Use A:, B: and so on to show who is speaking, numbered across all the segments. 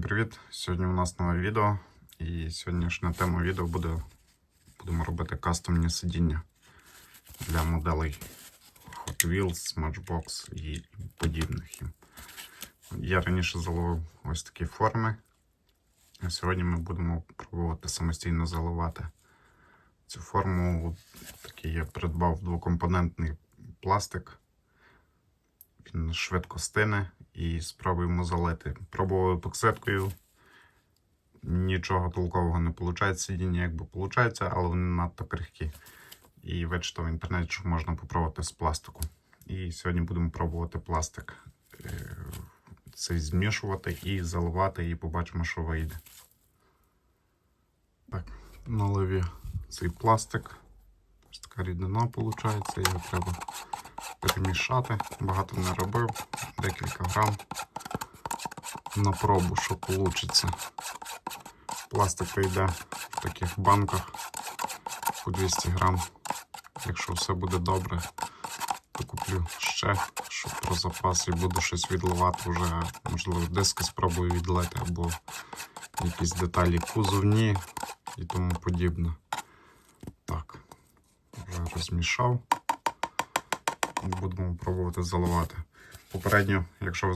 A: привіт! Сьогодні у нас нове відео. І сьогоднішня тема відео буде будемо робити кастомні сидіння для моделей Hot Wheels, Matchbox і подібних. Я раніше заловив ось такі форми. А сьогодні ми будемо пробувати самостійно заливати цю форму. Такий я придбав двокомпонентний пластик. Він швидко стине і спробуємо залити. Пробував епоксидкою. Нічого толкового не виходить. Сидіння якби виходить, але вони надто крихкі. І вичитав в інтернеті, що можна попробувати з пластику. І сьогодні будемо пробувати пластик. е, Цей змішувати і заливати, і побачимо, що вийде. Так, налив я цей пластик. Така рідина виходить. Його треба перемішати. Багато не робив, декілька грам на пробу, що вийде. Пластик йде в таких банках по 200 грам. Якщо все буде добре, то куплю ще, щоб про запас і буду щось відливати вже, можливо, диски спробую відлити або якісь деталі кузовні і тому подібне. Так, вже розмішав будемо пробувати заливати. Попередньо, якщо ви,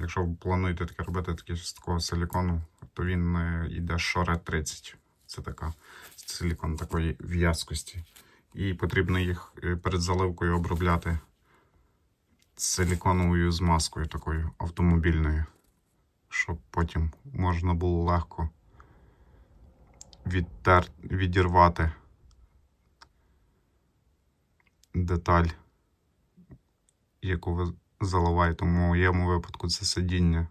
A: якщо ви плануєте таке робити таке з такого силікону, то він е, йде шоре 30. Це така силікон такої в'язкості. І потрібно їх е, перед заливкою обробляти силіконовою змазкою такою автомобільною, щоб потім можна було легко відтер... відірвати деталь яку ви заливаєте. В моєму випадку це сидіння.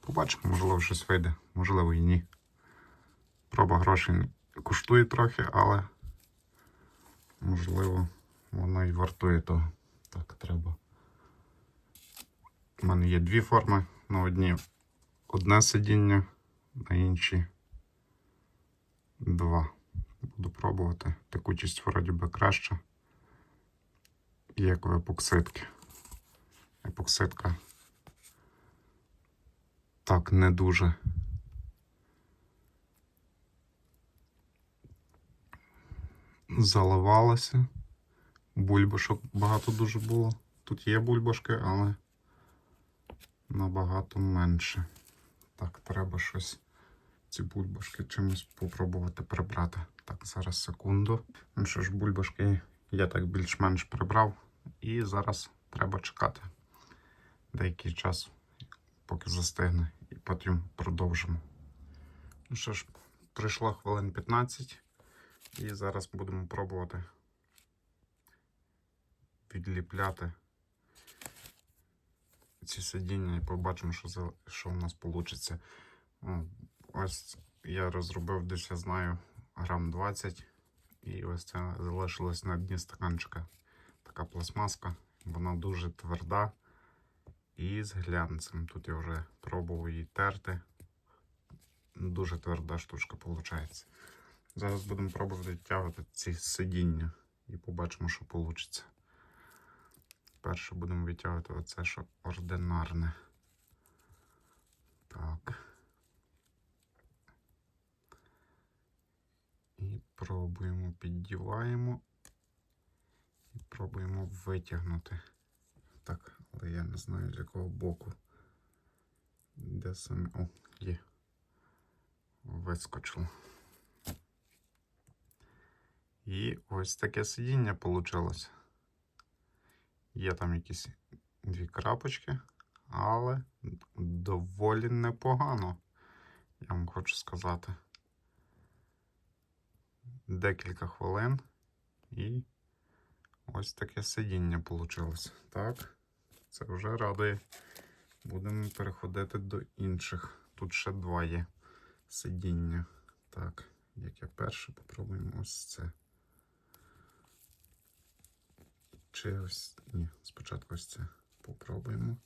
A: Побачимо, можливо, щось вийде, можливо і ні. Проба грошей коштує трохи, але можливо воно і вартує того. Так, треба. У мене є дві форми. На одній одне сидіння, на іншій два. Буду пробувати. Текучість вроді би краща як в епоксидки. Епоксидка так не дуже. Заливалася. Бульбашок багато дуже було. Тут є бульбашки, але набагато менше. Так, треба щось ці бульбашки чимось попробувати прибрати. Так, зараз секунду. Ну що ж, бульбашки я так більш-менш прибрав. І зараз треба чекати деякий час, поки застигне, і потім продовжимо. Ну що ж, пройшло хвилин 15, і зараз будемо пробувати відліпляти ці сидіння і побачимо, що, за, що у нас вийде. Ось я розробив десь, я знаю, грам 20. І ось це залишилось на дні стаканчика така пластмаска. Вона дуже тверда і з глянцем. Тут я вже пробував її терти. Дуже тверда штучка виходить. Зараз будемо пробувати відтягувати ці сидіння і побачимо, що вийде. Перше будемо відтягувати оце, що ординарне. Так. І пробуємо, піддіваємо і пробуємо витягнути. Так, але я не знаю з якого боку. Де саме. О, є. Вискочило. І ось таке сидіння вийшло. Є там якісь дві крапочки, але доволі непогано, я вам хочу сказати декілька хвилин і ось таке сидіння вийшло. Так, це вже радує. Будемо переходити до інших. Тут ще два є сидіння. Так, як я перше попробуємо ось це. Чи ось. Ні, спочатку ось це попробуємо.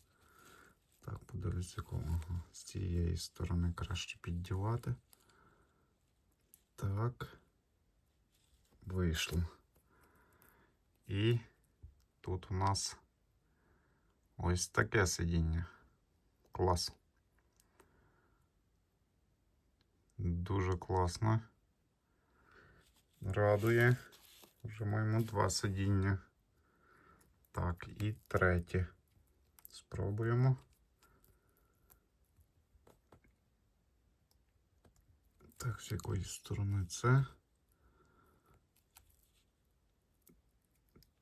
A: Так, подивлюсь, якого з цієї сторони краще піддівати. Так вийшло. І тут у нас ось таке сидіння. Клас. Дуже класно. Радує. Вже маємо два сидіння. Так, і третє. Спробуємо. Так, з якої сторони це?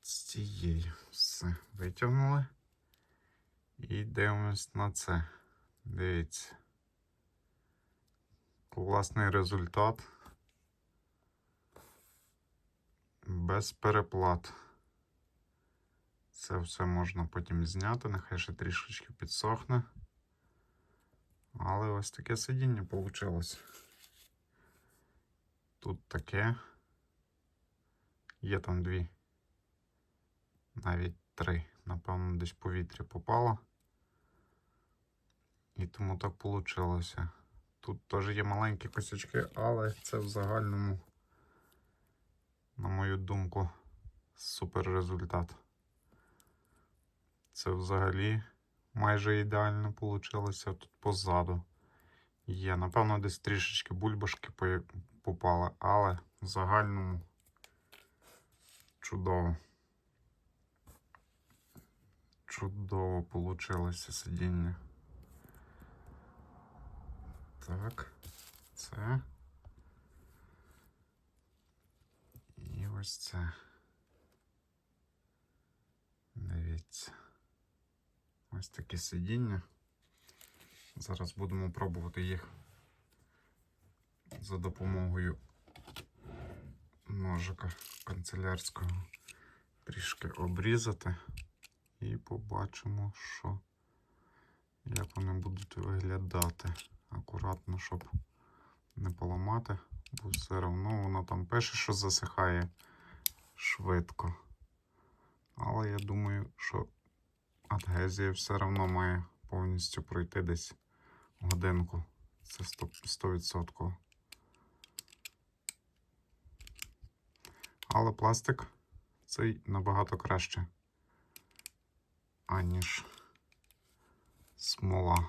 A: З цієї. Все, витягнули. І дивимось на це. Дивіться. Класний результат. Без переплат. Це все можна потім зняти, нехай ще трішечки підсохне. Але ось таке сидіння вийшло. Тут таке. Є там дві. Навіть три. Напевно, десь повітря попало. І тому так вийшло. Тут теж є маленькі косячки, але це в загальному, на мою думку, супер результат. Це взагалі майже ідеально вийшло тут позаду. Є, напевно, десь трішечки бульбашки попали, але в загальному чудово. Чудово вийшло сидіння. Так, це. І ось це. Дивіться. Ось такі сидіння. Зараз будемо пробувати їх за допомогою ножика канцелярського трішки обрізати і побачимо, що як вони будуть виглядати. Акуратно, щоб не поламати, бо все одно воно там пише, що засихає швидко. Але я думаю, що адгезія все одно має повністю пройти десь годинку. Це 100%. Але пластик цей набагато краще, аніж смола.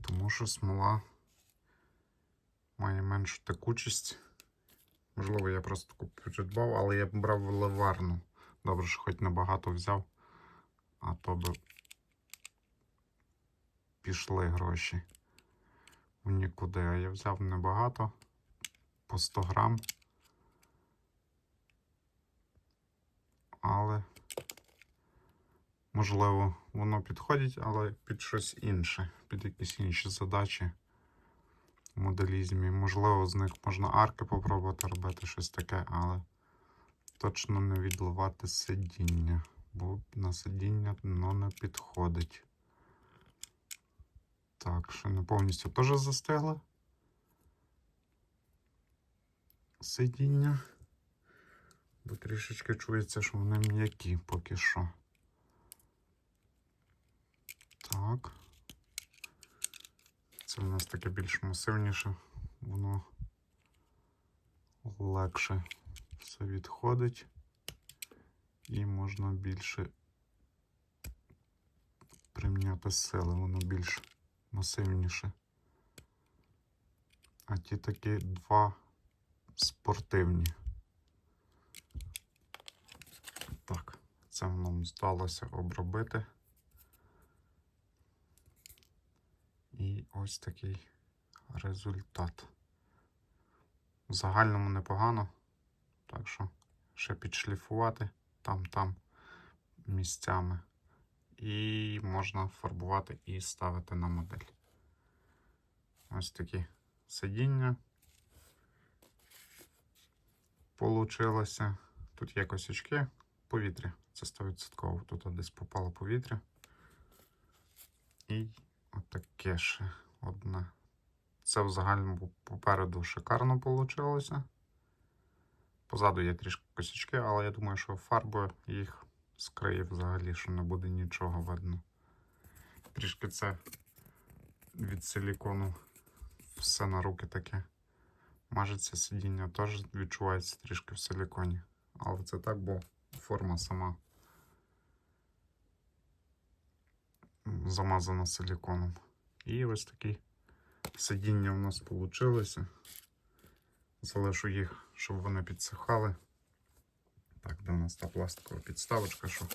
A: Тому що смола має меншу текучість. Можливо, я просто таку придбав, але я б брав ливарну. Добре, що хоч небагато взяв, а то би пішли гроші в нікуди. А я взяв небагато по 100 грам. Але, можливо, воно підходить, але під щось інше, під якісь інші задачі в моделізмі. Можливо, з них можна арки попробувати робити щось таке, але точно не відливати сидіння, бо на сидіння воно не підходить. Так, ще не повністю теж застигло. Сидіння. Бо трішечки чується, що вони м'які поки що. Так. Це в нас таке більш масивніше, воно легше все відходить і можна більше приміняти сили, воно більш масивніше. А ті такі два спортивні. Так, це нам здалося обробити. І ось такий результат. В загальному непогано. Так що ще підшліфувати там-там місцями. І можна фарбувати і ставити на модель. Ось такі сидіння. Получилося. Тут є косячки, повітря. Це 100%. Тут десь попало повітря. І отаке ще одне. Це в загальному попереду шикарно вийшло. Позаду є трішки косячки, але я думаю, що фарбою їх скриє взагалі, що не буде нічого видно. Трішки це від силікону все на руки таке. Мажеться сидіння теж відчувається трішки в силіконі. Але це так, бо форма сама замазана силіконом. І ось такий Сидіння у нас вийшло. Залишу їх, щоб вони підсихали. Так, де у нас та пластикова підставочка, що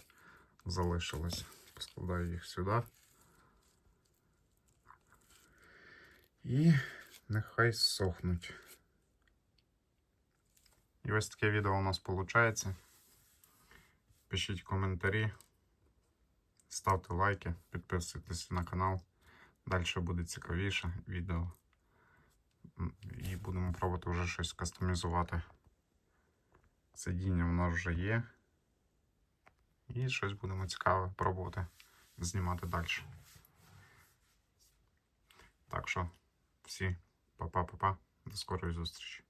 A: залишилась. Поскладаю їх сюди. І нехай сохнуть. І ось таке відео у нас виходить. Пишіть коментарі, ставте лайки, підписуйтесь на канал. Далі буде цікавіше відео. І будемо пробувати вже щось кастомізувати. Сидіння в нас вже є. І щось будемо цікаве пробувати знімати далі. Так що, всі, па-па-па-па, до скорої зустрічі.